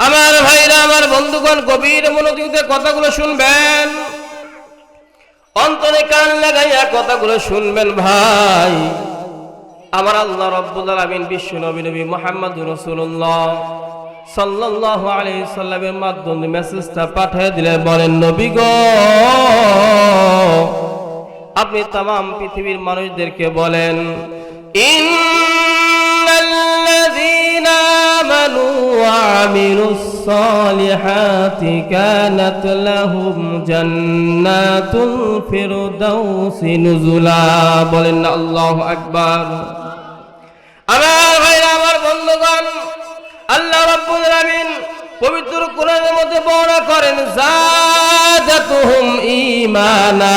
আমার ভাইরা, আমার বন্ধুগণ, গভীর মনোযোগতে কথাগুলো শুনবেন। অন্তরে কান লাগাইয়া কথাগুলো শুনবেন ভাই। আমার আল্লাহ রব্বুল আলামিন বিশ্ব নবী নবী মোহাম্মদ রসুল্লাহ সাল্লাল্লাহু আলাইহি সাল্লামের মাধ্যমে মেসেজটা পাঠিয়ে দিলে বলেন, নবী গো, আপনি তাম পৃথিবীর মানুষদেরকে বলেন ইন্নাল্লাযীনা ওয়া আমিলুস সালিহাতি কানাত লাহুম জান্নাতুল ফিরদাউসি নুজুলা বলেন না, আল্লাহু আকবার। আমার ভাইরা আমার বন্ধুগণ, আল্লাহ রাব্বুল আলামিন পবিত্র কোরআনের মধ্যে বর্ণনা করেন জাদাতুহুম ঈমানা।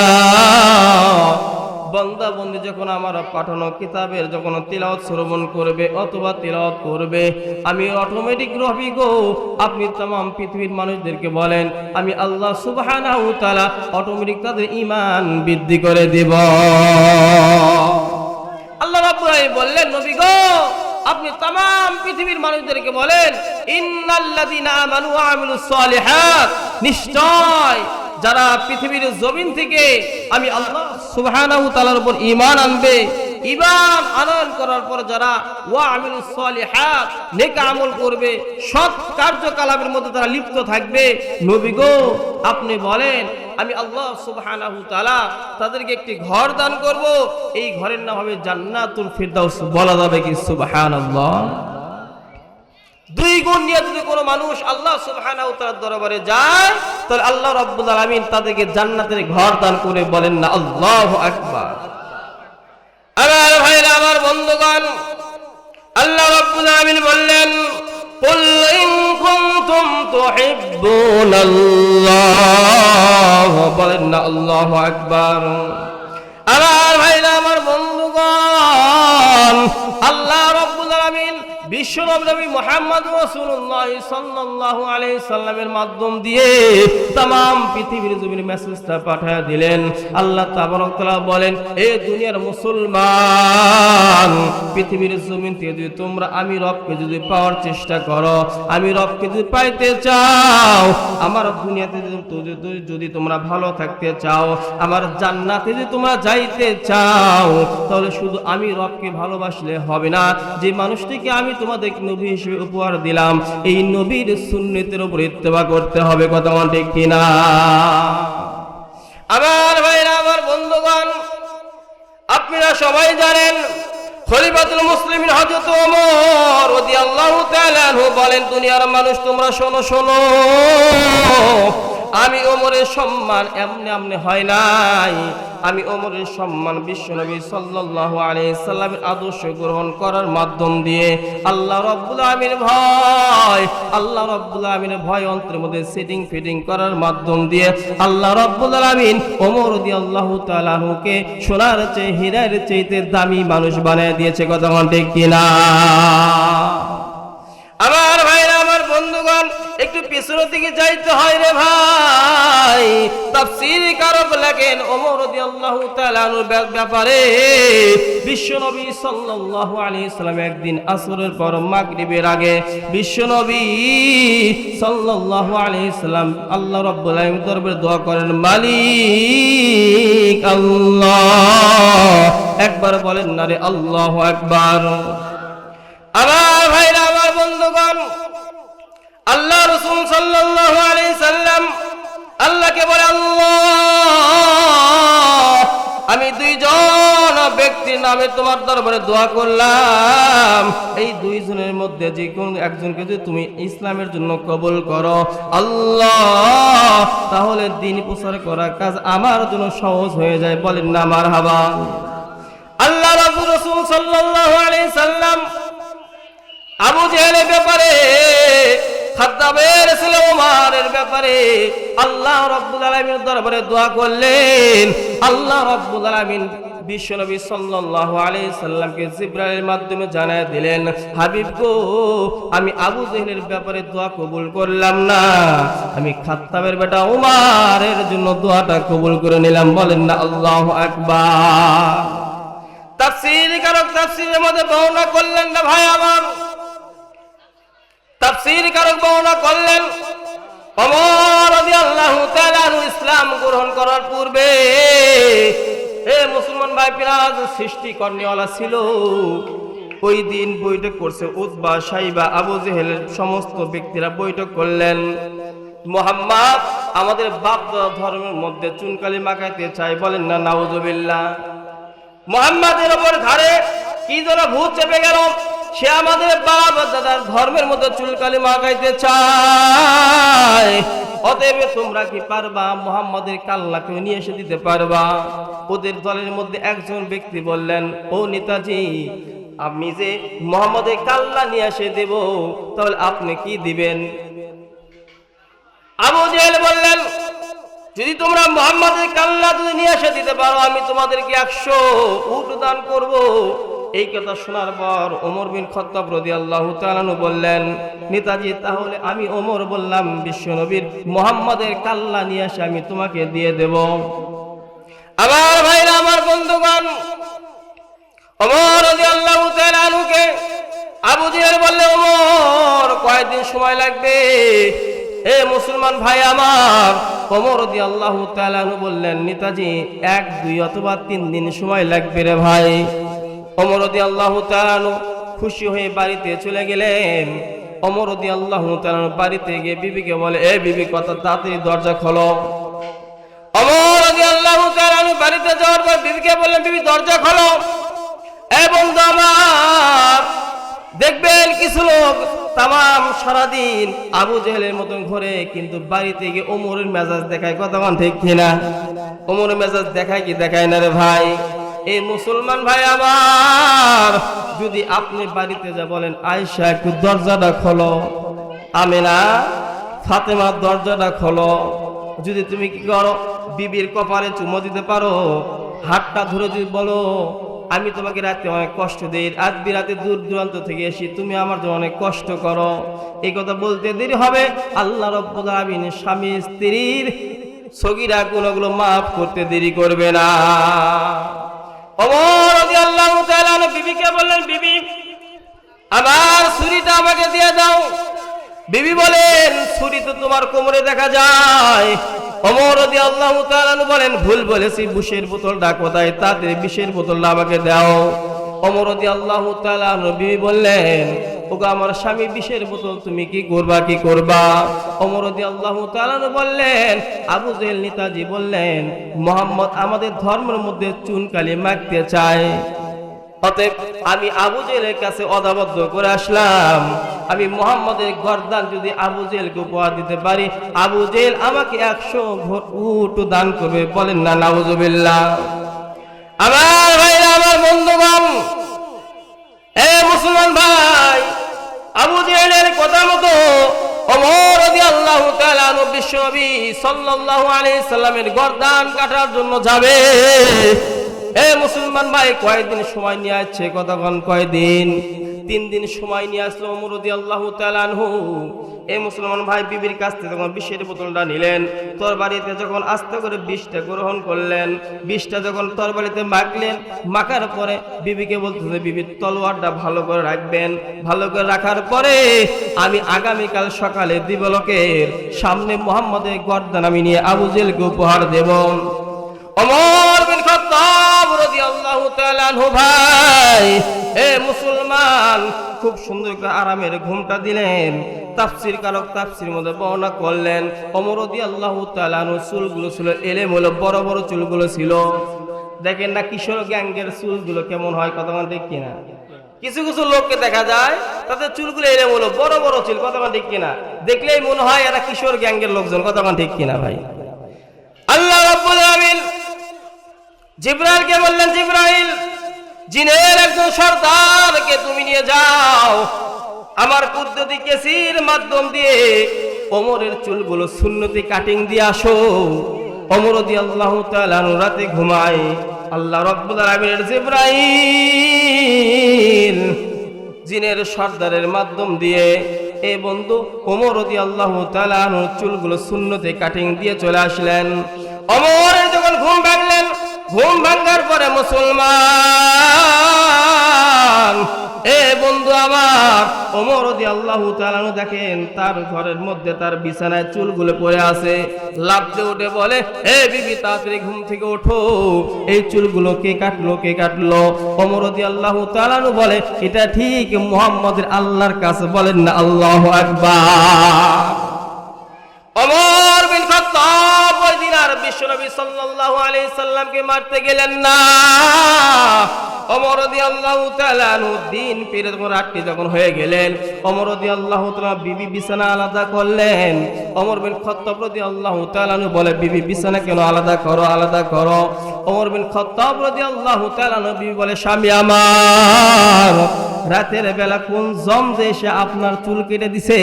বান্দা বন্দি যখন আমার পাঠানো কিতাবের যখন তিলাওয়াত শ্রবণ করবে অথবা তিলাওয়াত করবে আমি অটোমেটিক রবি গো আপনি तमाम পৃথিবীর মানুষদেরকে বলেন আমি আল্লাহ সুবহানাহু ওয়া তাআলা অটোমেটিক তাদের ঈমান বৃদ্ধি করে দেব আল্লাহ রাব্বুল আলামিন বললেন নবী গো আপনি तमाम পৃথিবীর মানুষদেরকে বলেন ইন্নাল্লাযীনা আমানু ওয়া আমিলুস সালিহাত নিশ্চয় যারা পৃথিবীর জমিন থেকে আমি আল্লাহ উপর আনবে। আনয়ন করার পর যারা আমল করবে কার্যকলাপের মধ্যে তারা লিপ্ত থাকবে। নবী গো, আপনি বলেন, আমি আল্লাহ তাআলা তাদেরকে একটি ঘর দান করব। এই ঘরের নাম হবে জান্নাতুল ফিরদাউস। বলা যাবে কি সুবহানাল্লাহ? দুই গুণ নিয়ে যদি কোনো মানুষ আল্লাহ সুবহানাহু তাআলার দরবারে যায় তাহলে আল্লাহ রাব্বুল আলামিন তাদেরকে জান্নাতের ঘর দান করে বলেন না আল্লাহু আকবার আমার ভাইরা আমার বন্ধুগণ আল্লাহ রাব্বুল আলামিন বললেন قل إن كنتم تحبون الله বলেন না আল্লাহু আকবার আমার ভাইরা আমার বন্ধুগণ আল্লাহ রাব্বুল আলামিন বিশ্বনবী মোহাম্মদ রসুল্লাহ সাল্লাহ আলি সাল্লামের মাধ্যম দিয়ে তাম পৃথিবীর জমির মেসেজটা পাঠিয়ে দিলেন। আল্লাহ তাবরকতলা বলেন, এ দুনিয়ার মুসলমান পৃথিবীর জমিন থেকে যদি তোমরা আমি রবকে যদি পাওয়ার চেষ্টা করো, আমি রবকে যদি পাইতে চাও, আমার দুনিয়াতে যদি তোমরা ভালো থাকতে চাও, আমার জান্নাতে যদি তোমরা যাইতে চাও, তাহলে শুধু আমি রবকে ভালোবাসলে হবে না। যে মানুষটিকে আমি তোমাদের নবী হিসেবে উপহার দিলাম, এই নবীর সুন্নতের উপর ইত্তেবা করতে হবে, কথা ঠিক কিনা? আমার ভাইরা, আমার বন্ধুগণ, আপনারা সবাই জানেন খলিফাতুল মুসলিমিন হযরত ওমর রাদিয়াল্লাহু তাআলা বলেন দুনিয়ার মানুষ তোমরা শোনো শোনো। আমি ওমরের সম্মান এমনি এমনি হয় নাই। আমি ওমরের সম্মান বিশ্বনবী সাল্লাল্লাহু আলাইহি সাল্লামের আদর্শ গ্রহণ করার মাধ্যম দিয়ে আল্লাহ রাব্বুল আমিন ভয়, আল্লাহ রাব্বুল আমিনের ভয় অন্তরের মধ্যে সেটিং ফিটিং করার মাধ্যম দিয়ে আল্লাহ রাব্বুল আলামিন ওমর রাদিয়াল্লাহু তাআলা আনহুকে সোনার চেয়ে, হীরার চাইতে দামি মানুষ বানিয়ে দিয়েছে। কথা ঠিক কিনা? আমার ভাইরা, আমার বন্ধুগণ একটু পিছনের দিকে যাইতে হয় রে ভাই। তাফসীর কারক লেখেন ওমর রাদিয়াল্লাহু তাআলা আনহুর ব্যাপ- ব্যাপারে। বিশ্বনবী সাল্লাল্লাহু আলাইহি সাল্লাম একদিন আসরের পর মাগরিবের আগে বিশ্বনবী সাল্লাল্লাহু আলাইহি সাল্লাম আল্লাহ রাব্বুল আলামিন দোয়া করেন, মালিক আল্লাহ। একবার বলেন না রে আল্লাহু আকবার। আমার ভাইরা, আমার বন্ধুগণ আল্লাহ রসুল সাল্লাম আল্লাহকে বলে, আল্লাহ, আমি দুইজন ব্যক্তির নামে তোমার দরবারে দোয়া করলাম। এই দুইজনের মধ্যে যে কোন একজনকে যদি তুমি ইসলামের জন্য কবল করো, আল্লাহ, তাহলে দিন প্রচার করার কাজ আমার জন্য সহজ হয়ে যায়। বলেন না আমার হাবা আল্লাহ রাসূল সাল্লাল্লাহু আলাইহি সাল্লাম আবু জেহেলের ব্যাপারে ব্যাপারে দোয়া করলেন। আল্লাহ মাধ্যমে দিলেন আমি আবু জেহেলের ব্যাপারে দোয়া কবুল করলাম না। আমি খাত্তাবের বেটা ওমারের জন্য দোয়াটা কবুল করে নিলাম। বলেন না, আল্লাহু আকবার। তাফসীর কারক তাফসীরের মধ্যে বর্ণনা করলেন না ভাই আমার। তাফসীর কারক বর্ণনা করলেন, ওমর রাদিয়াল্লাহু তাআলা ইসলাম গ্রহণ করার পূর্বে এ মুসলমান ভাই পিরাজ, সৃষ্টি কর্ণিওয়ালা ছিল। ওই দিন বৈঠক করছে উতবা, সাইবা, আবু জেহেলের সমস্ত ব্যক্তিরা বৈঠক করলেন। মোহাম্মদ, আমাদের বাপ ধর্মের মধ্যে চুনকালি মাখাইতে চাই বলেন, না, নাউজুবিল্লাহ। মোহাম্মদের ওপর ঘাড়ে কি যেন ভূত চেপে গেল, সে আমাদের বাপ দাদার ধর্মের মধ্যে চুলকালি মাগাইতে চায় অতএব তোমরা কি পারবা? মোহাম্মদের কাল্লাকে নিয়ে এসে দিতে পারবা। ওদের দলের মধ্যে একজন ব্যক্তি বললেন, ও নেতাজি, আমি যে মোহাম্মদের কাল্লা নিয়ে এসে দেব, তাহলে আপনি কি দিবেন? আবু জেহেল বললেন, যদি তোমরা মোহাম্মদের কাল্লা যদি নিয়ে এসে দিতে পারো, আমি তোমাদেরকে একশো উট দান করব। এই কথা শোনার পর ওমর বিন খত্তাব রদি আল্লাহ তালানু বললেন, নেতাজি, তাহলে আমি ওমর বললাম, বিশ্বনবীর মোহাম্মদের কাল্লা নিয়ে এসে আমি তোমাকে দিয়ে দেব। আমার ভাইরা, আমার বন্ধুগণ, ওমর কয়েকদিন সময় লাগবে। এ মুসলমান ভাই আমার বললেন, নেতাজি, এক, দুই অথবা তিন দিন সময় লাগবে রে ভাই। ওমর রদি আল্লাহ তালানু খুশি হয়ে বাড়িতে চলে গেলেন। ওমর রদি আল্লাহ তালানু বাড়িতে গিয়ে বিবিকে বলে, এ বিবি, কত তাড়াতাড়ি দরজা খোলো। বাড়িতে যাওয়ার পর বিবিকে বিবি, দরজা খোলো। দেখবেন কিছু লোক সারাদিন আবু জেহেলের মতন ঘরে, কিন্তু বাড়িতে গিয়ে মেজাজ দেখায় ওমরের মেজাজ দেখায় কি দেখায় না রে ভাই? এই মুসলমান ভাই আমার, যদি আপনি বাড়িতে যা বলেন আয়সা একটু দরজাটা খোলো। আমেনা ফাতেমার দরজাটা খোলো। যদি তুমি কি করো, বিবির কপালে চুমো দিতে পারো, হাতটা ধরে যদি বলো, আমি তোমাকে রাতে অনেক কষ্ট দিই, আজ বিরাতে দূর দূরান্ত থেকে এসি তুমি আমার জন্য অনেক কষ্ট করো। এই কথা বলতে দেরি হবে। আল্লাহ রব্বুল আমিন স্বামী, স্ত্রীর সগিরা গুণগুলো মাফ করতে দেরি করবে না। অমর আল্লাহ বিবিকে বললেন, বিবি ছুরিটা আমাকে দাও। বিবি বলেন, ছুরি তো তোমার কোমরে দেখা যায়। আল্লাহ বলেন, ভুল বলেছি বিষের বোতলটা আমাকে দাও। অমর দি আল্লাহ বিবি বললেন, ওগো আমার স্বামী বিষের বোতল তুমি কি করবা কি করবা? অমর দি আল্লাহ বললেন, আবু জেল নেতাজি বললেন, মোহাম্মদ আমাদের ধর্মের মধ্যে চুনকালি মাখতে চায়। অতএব আমি আবু জেলের কাছে অদাবদ্ধ করে আসলাম। আমি মোহাম্মদের গর্দান যদি আবু জেলকে উপহার দিতে পারি, আবু জেল আমাকে একশো উট দান করবে। বলেন না, নাউজুবিল্লাহ। আমার ভাইরা, আমার বন্ধুগণ, এ মুসলমান ভাই, আবু জেলের কথা মতো অমর রাদিয়াল্লাহু তাআলা বিশ্বনবী সাল্লাল্লাহু আলাইহি সাল্লামের গর্দান কাটার জন্য যাবে। এ মুসলমান ভাই, কয়দিন সময় নিয়ে আসছে কতক্ষণ কয়দিন? তিন দিন সময় নিয়ে আসলো অমরদি আল্লাহ তালানহু এ মুসলমান ভাই বিবির কাছ থেকে যখন বিষের বোতলটা নিলেন তোর বাড়িতে যখন আস্তে করে বিষটা গ্রহণ করলেন, বিষটা যখন তোর বাড়িতে মাখলেন, মাখার পরে বিবিকে বলতেছে বিবির তলোয়ারটা ভালো করে রাখবেন। ভালো করে রাখার পরে আমি আগামীকাল সকালে দিবলকের সামনে মোহাম্মদের গর্দান আমি নিয়ে আবু জেলকে উপহার দেব। অমর বিন খাত্তাব রাদিয়াল্লাহু তাআলা ভাই, এ মুসলমান খুব সুন্দর করে আরামের ঘুমটা দিলেন। তাফসির কারক তাফসির মধ্যে বর্ণনা করলেন। অমর রাদিয়াল্লাহু তাআলা আনহু চুলগুলো ছিল এলেম হলো বড় বড় চুলগুলো ছিল। দেখেন না কিশোর গ্যাংগের চুলগুলো কেমন হয় কতক্ষণ ঠিক কিনা? কিছু কিছু লোককে দেখা যায়, তাদের চুলগুলো এলেম হলো বড় বড় চুল কতক্ষণ ঠিক কিনা? দেখলেই মনে হয় এরা কিশোর গ্যাংগের লোকজন কতক্ষণ ঠিক কিনা ভাই? আল্লাহ রাব্বুল আলামিন জিব্রাইলকে বললেন, জিব্রাইল জিনের একজন সর্দারকে তুমি নিয়ে যাও। আমার কুদ্দতি কেসির মাধ্যম দিয়ে ওমরের চুলগুলো সুন্নতি কাটিং দিয়ে আসো। ওমর দিয়ে আল্লাহ রাতে ঘুমায়। আল্লাহ রাব্বুল আলামিনের জিব্রাইল জিনের সর্দারের মাধ্যম দিয়ে এ বন্ধু ওমর রদি আল্লাহ তালানোর চুলগুলো শূন্যতে কাটিং দিয়ে চলে আসলেন। অমরের যখন ঘুম ভাঙলেন ঘুম ভাঙার পরে মুসলমান। এ বন্ধু আমার, ওমর আল্লাহ তালানু দেখেন, তার ঘরের মধ্যে তার বিছানায় চুলগুলো পড়ে আছে। লাফতে উঠে বলে এ বিবি, তাড়াতাড়ি ঘুম থেকে ওঠো। এই চুলগুলো কে কাটলো কে কাটলো? ওমর আল্লাহ তালানু বলে, এটা ঠিক, মোহাম্মদের আল্লাহর কাছে বলেন না, আল্লাহ আকবার। অমর বিন খাত্তাব বিশ্বনবী সাল্লাল্লাহু আলাইহি সাল্লামকে মারতে গেলেন না। অমর তাআলা আনহু দিন পেরে যখন হয়ে গেলেন অমর রাদিয়াল্লাহু তাআলা বিবি বিছানা আলাদা করলেন। অমর বিন তাআলা আনহু বলে, বিবি, বিছানা কেন আলাদা করো আলাদা করো? অমর বিন তাআলা আনহু বিবি বলে, স্বামী আমার, রাতের বেলা কোন জম যে এসে আপনার চুল কেটে দিছে?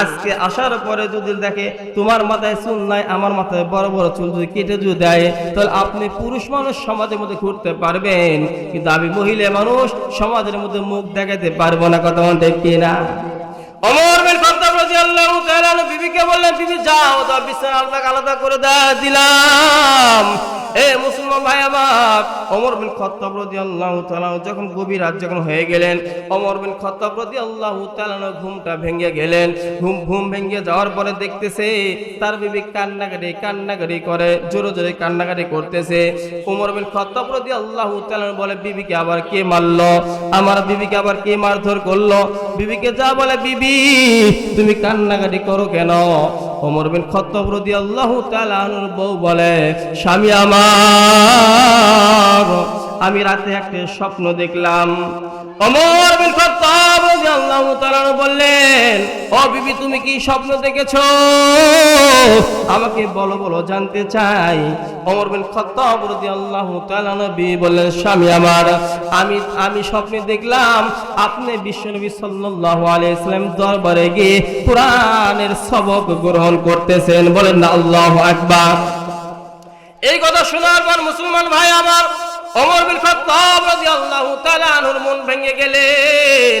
আজকে আসার পরে যদি দেখে তোমার মাথায় চুল নাই, আমার মাথায় বড় বড় চুল যদি কেটে যদি দেয়, তাহলে আপনি পুরুষ মানুষ সমাজের মধ্যে ঘুরতে পারবেন। কিন্তু আমি মহিলা মানুষ সমাজের মধ্যে মুখ দেখাতে পারব না, কথা মন দেখি না বিবিকে বললেন, বিবি যাও বিছানা আলাদা আলাদা করে দাও দিলাম। এ মুসলমান ভাই আমার অমর বিন খাত্তাব তাআলা আনহু যখন গভীর রাত যখন হয়ে গেলেন অমর বিন খাত্তাব তাআলা আনহু ঘুমটা ভেঙে গেলেন। ঘুম ঘুম ভেঙে যাওয়ার পরে দেখতেছে, তার বিবি কান্নাকাটি কান্নাকাটি করে, জোরে জোরে কান্নাকাটি করতেছে। বিন খাত্তাব তাআলা আনহু বলে, বিবিকে আবার কে মারলো? আমার বিবিকে আবার কে মারধর করল? বিবিকে যা বলে, বিবি, তুমি কান্নাকাটি করো কেন? ওমর বিন খাত্তাব রাদিয়াল্লাহু তাআলা আনহুর বউ বলে, স্বামী আমার আমি রাতে একটা স্বপ্ন দেখলাম। ওমর বিন খাত্তাব রাদিয়াল্লাহু তাআলা বললেন, ও বিবি, তুমি কি স্বপ্ন দেখেছ? আমাকে বলো বলো, জানতে চাই। ওমর বিন খাত্তাব রাদিয়াল্লাহু তাআলা নবী বললেন, স্বামী আমার, আমি আমি স্বপ্নে দেখলাম, আপনি বিশ্বনবী সাল্লাল্লাহু আলাইহি সাল্লাম দরবারে গিয়ে কোরআনের সবক গ্রহণ করতেছেন। বলেন, আল্লাহু আকবার। এই কথা শোনার পর মুসলমান ভাই আমার অমর বিন খাত্তাব রাদিয়াল্লাহু তাআলা আনহুর মন ভেঙে গেলেন।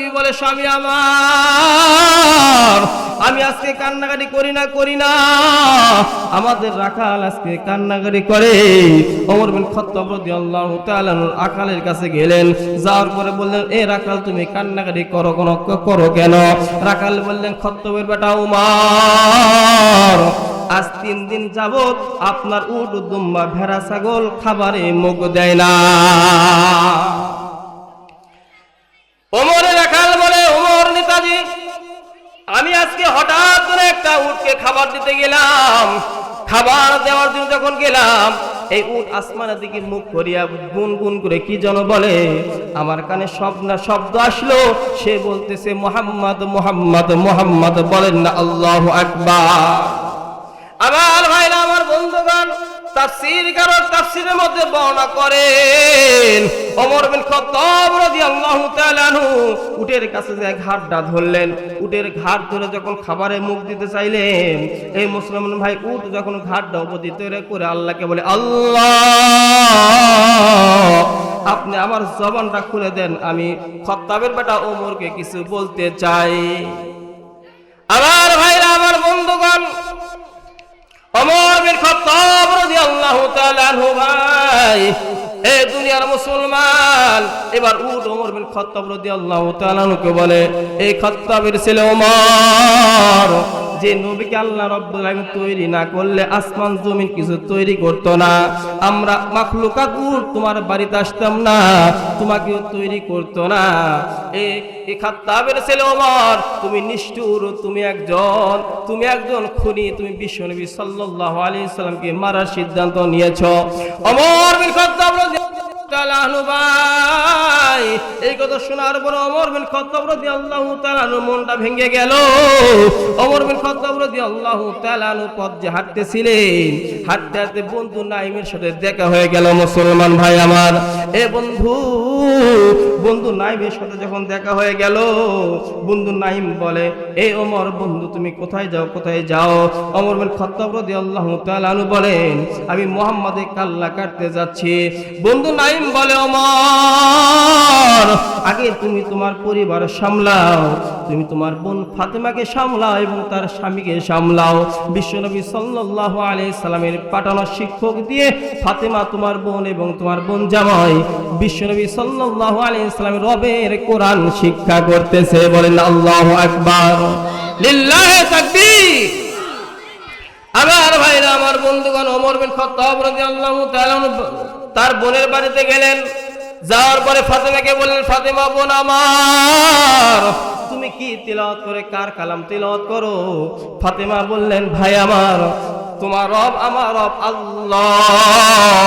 বিবি বলে, স্বামী আমার, আমি আজকে কান্নাকাটি করি না করি না। আমাদের রাখাল আজকে কান্নাকাটি করে। ওমর বিন খাত্তাব রাদিয়াল্লাহু তাআলা আকালের কাছে গেলেন। যাওয়ার পরে বললেন, এ রাখাল, তুমি কান্নাকাটি করো, কোন করো কেন? রাখাল বললেন, খত্তবের বেটা উমার, আজ তিন দিন যাবত আপনার উট, দুম্বা, ভেড়া, ছাগল খাবারে মুখ দেয় না। ওমরে আমি আজকে হঠাৎ করে একটা উটকে খাবার দিতে গেলাম। খাবার দেওয়ার জন্য যখন গেলাম, এই উট আসমানের দিকে মুখ করিয়া গুন গুন করে কি যেন বলে, আমার কানে শব্দ শব্দ আসলো। সে বলতেছে, মোহাম্মদ মোহাম্মদ মোহাম্মদ, বলেন না, আল্লাহ আকবার। আমার ভাইরা, আমার বন্ধুগণ মধ্যে করেন। উটের কাছে ঘাটটা ধরলেন, উটের ঘাট ধরে যখন খাবারে মুখ দিতে চাইলেন, এই মুসলমান ভাই যখন ঘাটটা করে আল্লাহকে বলে, আল্লাহ, আপনি আমার জবানটা খুলে দেন, আমি খত্তাবের বেটা ওমরকে কিছু বলতে চাই। আমার ভাইরা, আমার বন্ধুগণ অমর বিন খাত্তাব রাদিয়াল্লাহু তাআলা আনহু ভাই এ দুনিয়ার মুসলমান। এবার উট ওমর বিন খাত্তাব রাদিয়াল্লাহু তাআলা আনহুকে বলে, এই খাত্তাবের ছেলে ওমর, যে নবীকে আল্লাহ রব্বুল আলামিন তৈরি না করলে আসমান, জমিন কিছু তৈরি করতো না। আমরা মাখলুকাত উট তোমার বাড়িতে আসতাম না, তোমাকেও তৈরি করতো না। এই খাত্তাবের ছেলে ওমর, তুমি নিষ্ঠুর, তুমি একজন তুমি একজন খুনি, তুমি বিশ্ব বিশ্বনবী সাল্লাল্লাহু আলাইহি সাল্লামকে মারার সিদ্ধান্ত নিয়েছো। ওমর বিন খাত্তাব তাআলা ভাই। এই কথা শোনার পর অমর বিন খাত্তাব রাদিয়াল্লাহু তাআলা মনটা ভেঙে গেল। ওমর বিন খাত্তাব রাদিয়াল্লাহু তাআলা পথ যে হাঁটতেছিলেন। হাঁটতে হাঁটতে বন্ধু নাইমের সাথে দেখা হয়ে গেল, মুসলমান ভাই আমার, এ বন্ধু বন্ধু নাইমের সাথে যখন দেখা হয়ে গেল, বন্ধু নাইম বলে, এ ওমর, বন্ধু তুমি কোথায় যাও কোথায় যাও? অমর বিন খাত্তাব রাদিয়াল্লাহু তাআলা বলেন, আমি মুহাম্মাদে কাল্লা কাটতে যাচ্ছি। বন্ধু নাইম বলে, ওমর আগে তুমি তোমার পরিবার সামলাও, তুমি তোমার বোন ফাতেমাকে সামলাও এবং তার স্বামীকে সামলাও। বিশ্বনবী সাল্লাল্লাহু আলাইহি সাল্লামের পাঠানো শিক্ষক দিয়ে ফাতেমা তোমার বোন এবং তোমার বোন জামাই বিশ্বনবী সাল্লাল্লাহু আলাইহি সাল্লামের রবের কোরআন শিক্ষা করতেছে, বলেন আল্লাহু আকবার। আমার ভাইরা, আমার বন্ধুগণ, ওমর বিন খাত্তাব রাদিয়াল্লাহু তাআলা তার বোনের বাড়িতে গেলেন। যাওয়ার পরে ফাতেমাকে বললেন, ফাতেমা বোন আমার, তুমি কি তিলত করে, কার কালাম তিলত করো? ফাতেমা বললেন, ভাই আমার, তোমার রব আমার রব আল্লাহ।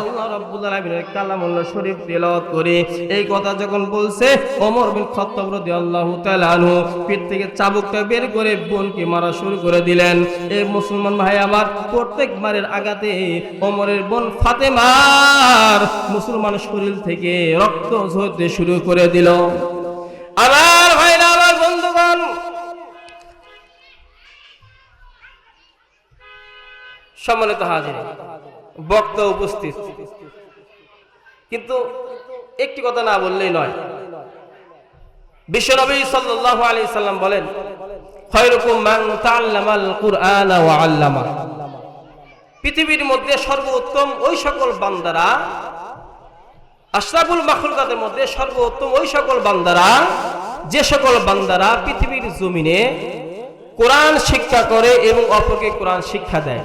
আল্লাহ রব্বুল আলামিনের কালামুল্লাহ শরীফ তেলাওয়াত করি এই কথা যখন বলছে, ওমর বিন খাত্তাব রাদিয়াল্লাহু তাআলা আনহু পিঠ থেকে চাবুকটা বের করে বোনকে মারা শুরু করে দিলেন। এই মুসলমান ভাই আমার, প্রত্যেক বারের আগাতে ওমরের বোন ফাতেমার মুসলমান শরীর থেকে রক্ত ঝরতে শুরু করে দিল। আমার ভাইরা, আমার বন্ধুগণ, সম্মানিত হাজির বক্তা উপস্থিত। কিন্তু একটি কথা না বললেই নয়। বিশ্বনবী সাল্লাল্লাহু আলাইহি সাল্লাম বলেন পৃথিবীর মধ্যে সর্বোত্তম ওই সকল বান্দারা, আশরাফুল মাখলুকাতের মধ্যে সর্বোত্তম ওই সকল বান্দারা, যে সকল বান্দারা পৃথিবীর জমিনে কোরআন শিক্ষা করে এবং অপরকে কোরআন শিক্ষা দেয়।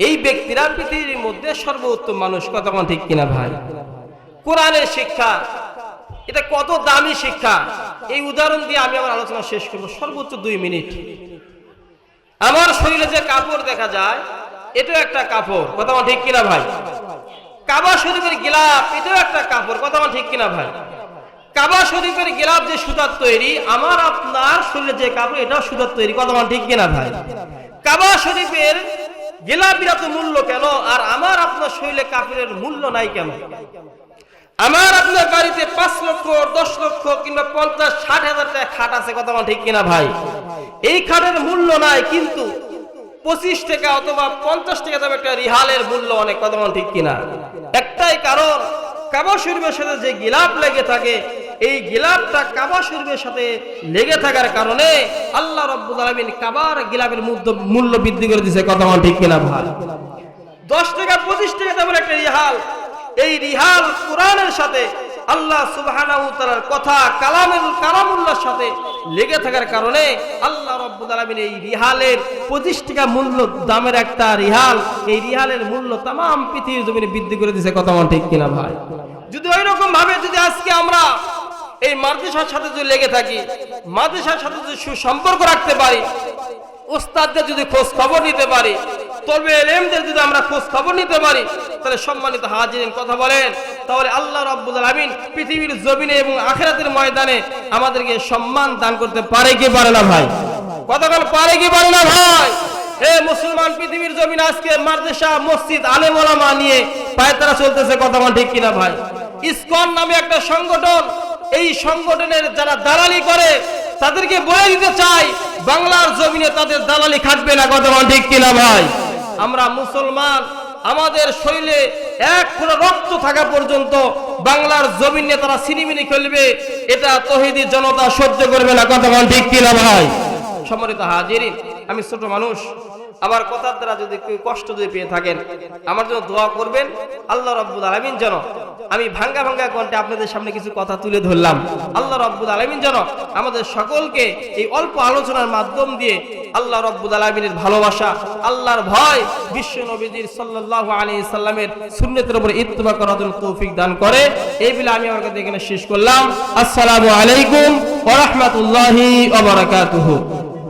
এই ব্যক্তিরা পৃথিবীর মধ্যে সর্বোত্তম মানুষ, কথা কোন ঠিক কিনা ভাই? কোরআনের শিক্ষা, এটা কত দামি শিক্ষা? এই উদাহরণ দিয়ে আমি আমার আলোচনা শেষ করব, সর্বোচ্চ দুই মিনিট। আমার শরীরে যে কাপড় দেখা যায়, এটাও একটা কাপড়, কথা আমার ঠিক কিনা ভাই? কাবা শরীফের গিলাপ, এটাও একটা কাপড়, কথা আমার ঠিক কিনা ভাই? কাবা শরীফের গিলাপ যে সুতার তৈরি, আমার আপনার শরীরে যে কাপড়, এটাও সুতার তৈরি, কথা আমার ঠিক কিনা ভাই? কাবা শরীফের গিলাপের এত মূল্য কেন? আর আমার আপনার শরীরে কাপড়ের মূল্য নাই কেন? আমার আপনার বাড়িতে পাঁচ লক্ষ, দশ লক্ষ কিংবা পঞ্চাশ, ষাট হাজার টাকা খাট আছে, কথা ঠিক কিনা ভাই? এই খাটের মূল্য নাই, কিন্তু পঁচিশ টাকা অথবা পঞ্চাশ টাকা দাম একটা রিহালের মূল্য অনেক, কথা ঠিক কিনা? একটাই কারণ, কাবা শরীফের সাথে যে গিলাপ লেগে থাকে এই গিলাপটা কাবা শরীফের সাথে লেগে থাকার কারণে আল্লাহ রব্বুল আলমিন কাবার গিলাপের মূল্য বৃদ্ধি করে দিছে কথা আমার ঠিক কিনা ভাই? দশ টাকা, পঁচিশ টাকা তেমন একটা রিহাল। এই রিহাল কোরআনের সাথে আল্লাহ সুবাহানাউতালার কথা, কালামুল কালামুল্লার সাথে লেগে থাকার কারণে আল্লাহ রব্বুল আলমিন এই রিহালের পঁচিশ টাকা মূল্য দামের একটা রিহাল, এই রিহালের মূল্য তাম পৃথিবীর জমিনে বৃদ্ধি করে দিছে কথা আমার ঠিক কিনা ভাই? যদি ওই রকম ভাবে যদি আজকে আমরা এই মাদ্রাসার সাথে যদি লেগে থাকি, মাদ্রাসার সাথে যদি সুসম্পর্ক রাখতে পারি ওস্তাদদের যদি খোঁজ খবর নিতে পারি তবে এলেমদের যদি আমরা খোঁজ খবর নিতে পারি, তাহলে সম্মানিত হাজিরিন, কথা বলেন। তাহলে আল্লাহ রাব্বুল আলামিন পৃথিবীর জমিনে এবং আখেরাতের ময়দানে আমাদেরকে সম্মান দান করতে পারে কি পারে না ভাই? কতক্ষণ পারে কি পারে না ভাই? হে মুসলমান পৃথিবীর জমিনে আজকে মাদ্রাসা, মসজিদ, আলেম ওলামা নিয়ে পায়তারা চলতেছে কতক্ষণ ঠিক কিনা ভাই? ইসকন নামে একটা সংগঠন এই সংগঠনের যারা দালালি করে, তাদেরকে বলে দিতে চাই, বাংলার জমিনে তাদের দালালি খাটবে না, কথা ঠিক কিনা ভাই? আমরা মুসলমান, আমাদের শরীরে এক ফোঁটা রক্ত থাকা পর্যন্ত বাংলার জমিনে তারা সিনিমিনি খেলবে, এটা তহিদি জনতা সহ্য করবে না, কথা ঠিক কিনা ভাই? সম্মানিত হাজিরিন আমি ছোট মানুষ। আমার কথার দ্বারা যদি কষ্ট যদি পেয়ে থাকেন, আমার জন্য দোয়া করবেন। আল্লাহ রব্বুল আলমিন যেন আমি ভাঙ্গা ভাঙ্গা কণ্ঠে আপনাদের সামনে কিছু কথা তুলে ধরলাম। আল্লাহ রব্বুল আলমিন যেন আমাদের সকলকে এই অল্প আলোচনার মাধ্যম দিয়ে আল্লাহ রব্বুল আলমিনের ভালোবাসা, আল্লাহর ভয় বিশ্ব নবীজির সাল্লাহ আলী সাল্লামের সুন্নতের উপরে ইত্তবা করার জন্য তৌফিক দান করে। এই বলে আমি আমার কাছে এখানে শেষ করলাম। আসসালামু আলাইকুম ওরহমতুল্লাহি ওবরাকাতুহু